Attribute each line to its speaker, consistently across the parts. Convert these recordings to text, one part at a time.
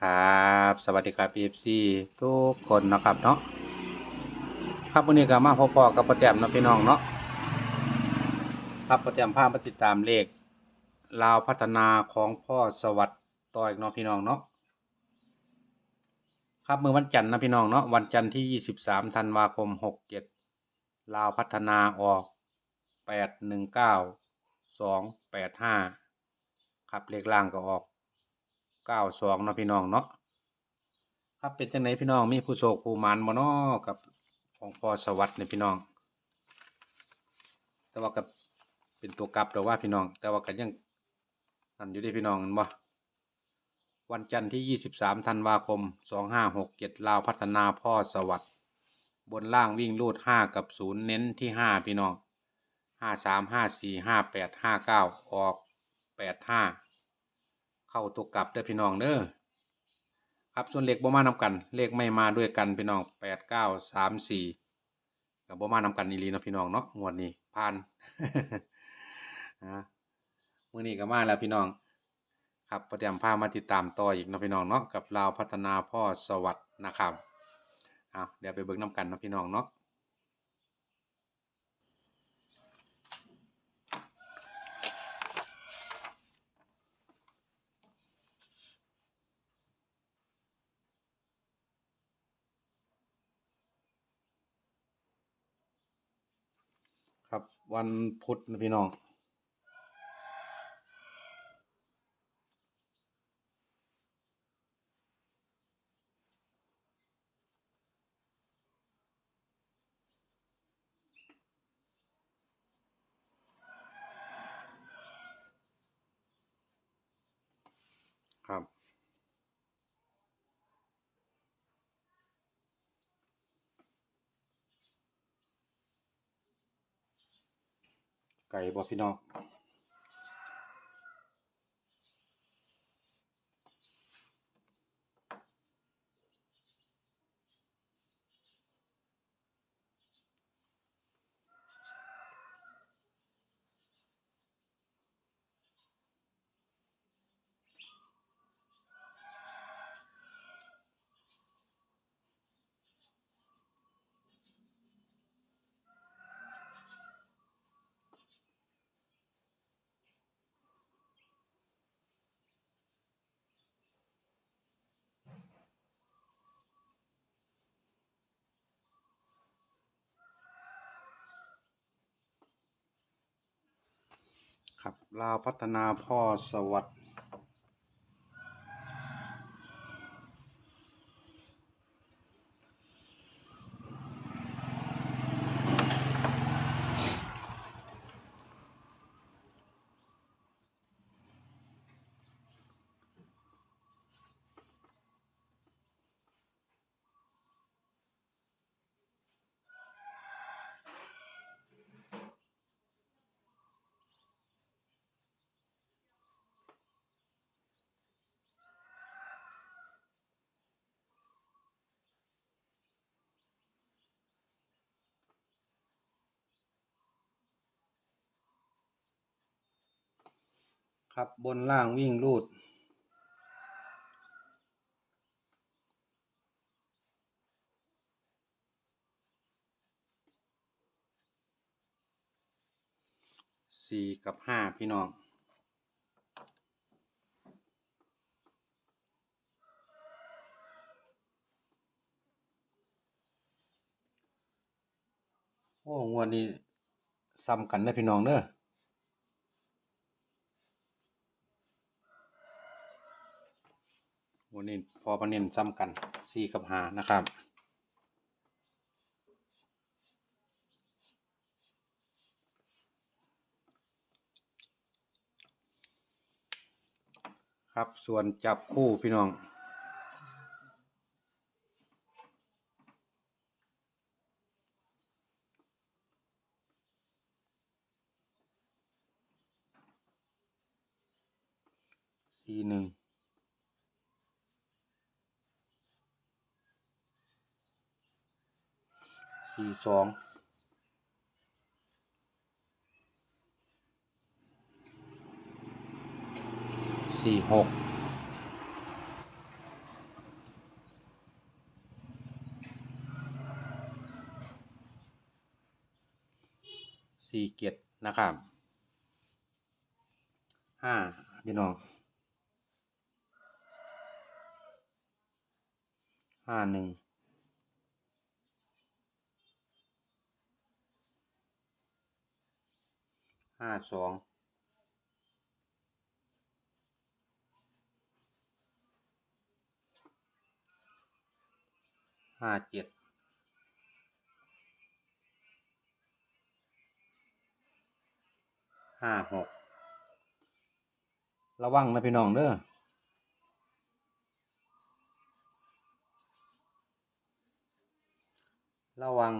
Speaker 1: ครับ สวัสดีครับ PFC ทุกคนนะครับเนาะครับวันนี้ก็มาพบๆกับประแจมเนาะพี่น้องเนาะครับประแจมพามาติดตามเลขลาวพัฒนาของพ่อสวัสดิ์ต่ออีกเนาะพี่น้องเนาะครับเมื่อวันจันทร์นะพี่น้องเนาะวันจันทร์ที่23ธันวาคม67ลาวพัฒนาออก819 285ครับเลขล่างก็ออก เก้าสองนะพี่น้องเนาะครับเป็นจังไหนพี่น้องมีผู้โชคผู้หมานบ่เนาะกับของพ่อสวัสดิ์เนี่ยพี่น้อง แต่ว่ากับเป็นตัวกลับแต่ว่าพี่น้อง แต่ว่าก็ยังนั่นอยู่ด้พี่น้องเห็นบ่วันจันทร์ที่ยี่สิบสามธันวาคมสองห้าหกเจ็ดลาวพัฒนาพ่อสวัสดิ์บนล่างวิ่งรูดห้ากับศูนย์เน้นที่ห้าพี่น้องห้าสามห้าสี่ห้าแปดห้าเก้าออกแปดห้า เข้าตัวกลับเด้อพี่น้องเด้อครับส่วนเลขบ่มานำกัน เลขไม่มาด้วยกันพี่น้องแปดเก้าสามสี่กับบ่มานำกันอีหลีนะพี่น้องเนาะงวดนี้ผ่านนะมื้อนี้ก็มาแล้วพี่น้อง ครับประเตรียมพามาติดตามต่ออีกนะพี่น้องเนาะกับลาพัฒนาพ่อสวัสดนะครับเอาเดี๋ยวไปเบิ่งนํกันนะพี่น้องเนาะ ครับ วันพุธนะพี่น้อง ครับ ไก่บ่พี่น้อง ครับลาวพัฒนาพ่อสวัสดิ์ ครับบนล่างวิ่งรูด สี่กับห้าพี่น้องโอ้งวดนี้ซ้ำกันเด้อพี่น้องเด้อ วันนี้พอประเน็นซ้ำกันสี่กับห้านะครับครับส่วนจับคู่พี่น้อง สี่หนึ่ง สี่สองสี่หกสี่เจ็ดนะครับห้าพี่น้องห้าหนึ่ง ห้าสองห้าเจ็ดห้าหกระวังนะพี่น้องเด้อระวัง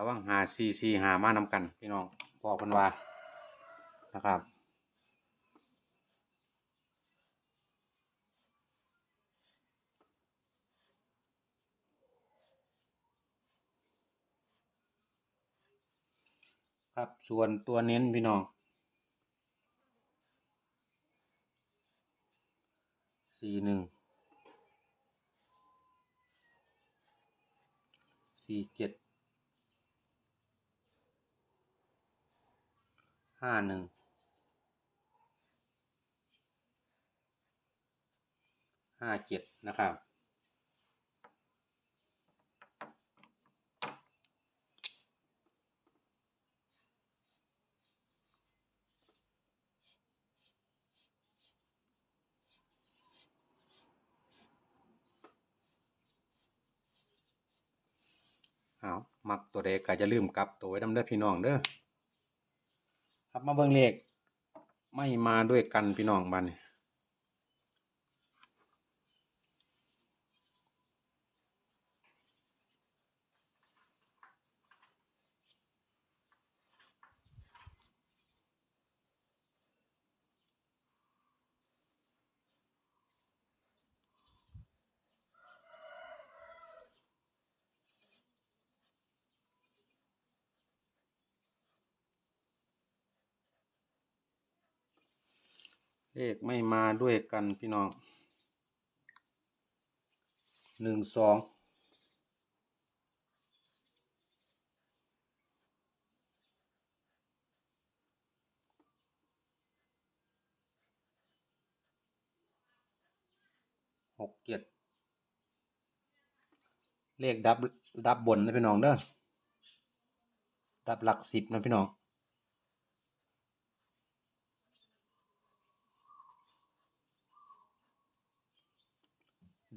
Speaker 1: ระวังหาซีซีหามานำกัน พี่น้องบอกเพิ่นวานะครับครับส่วนตัวเน้นพี่น้องสี่หนึ่งสี่เจ็ด ห้าหนึ่งห้าเจ็ดนะครับ เอามักตัวใดก็จะลืมกลับตัวไว้นำเด้อพี่น้องเด้อ ครับมาเบิ่งเลขไม่มาด้วยกันพี่น้องบัดนี้ เลขไม่มาด้วยกันพี่น้องหนึ่งสองหกเจ็ดเลขดับดับบนนะพี่น้องเด้อดับหลักสิบนะพี่น้อง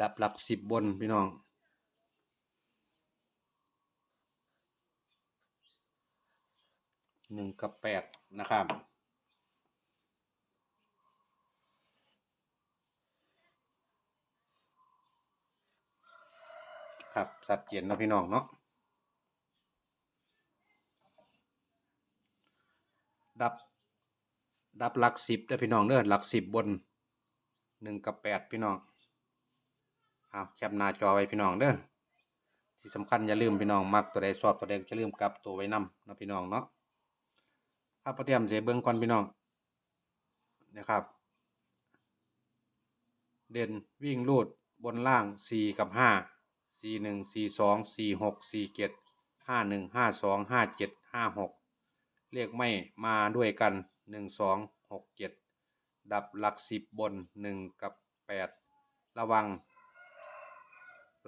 Speaker 1: ดับหลักสิบบนพี่น้อง หนึ่งกับแปดนะครับ ครับสัดเจนเนาะพี่น้องเนาะ ดับ ดับหลักสิบเด้อพี่น้องเด้อหลักสิบบนหนึ่งกับแปดพี่น้อง เอาแคปหน้าจอไว้พี่น้องเด้อที่สำคัญอย่าลืมพี่น้องมักตัวใดชอบตัวใดจะลืมกลับตัวไว้นำนะพี่น้องเนาะครับปเตรียมเสเบิ่งก่อนพี่น้องนะครับ เด่นวิ่งรูดบนล่างสี่กับห้าสี่หนึ่งสี่สองสี่หกสี่เจ็ดห้าหนึ่งห้าส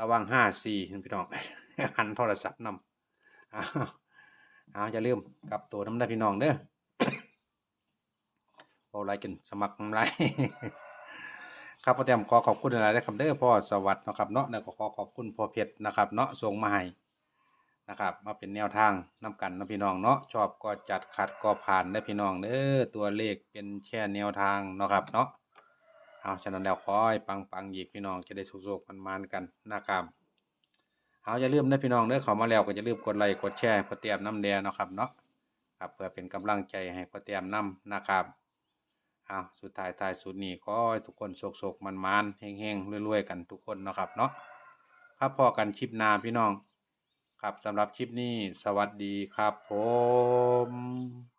Speaker 1: ระวังระวังห้าสี่พี่น้องหันโทรศัพท์นำเอาเอาจะลืมกลับตัวน้ำได้พี่น้องเด้อเอาอะไรกันสมัครน้ำไรครับพ่อแต้มขอขอบคุณอะไรนะครับเด้อพ่อสวัสดิ์นะครับเนาะแล้วก็ขอขอบคุณพ่อเพชรนะครับ เนาะส่งมาให้นะครับ มาเป็นแนวทางนำกันนะพี่น้องเนาะชอบก็จัดขัดก็ผ่านได้พี่น้องเด้อตัวเลขเป็นแค่แนวทางเนาะครับเนาะ เอาฉะนั้นแล้วขอให้ปังปังๆอีกพี่น้องจะได้สุกๆมันมานกันนะครับเอาอย่าลืมนะพี่น้องเด้อเข้ามาแล้วก็อย่าลืมกดไลค์กดแชร์พ่อเตรียมน้ำแดงนะครับเนาะครับเพื่อเป็นกำลังใจให้พ่อเตรียมน้ำนะครับเอาสุดท้ายท้ายสุดนี้ขอให้ทุกคนโศกโศกมันมันเฮงเฮงๆรวยๆกันทุกคนนะครับเนาะครับพอกันคลิปน้าพี่น้อง ครับสำหรับคลิปนี้สวัสดีครับผม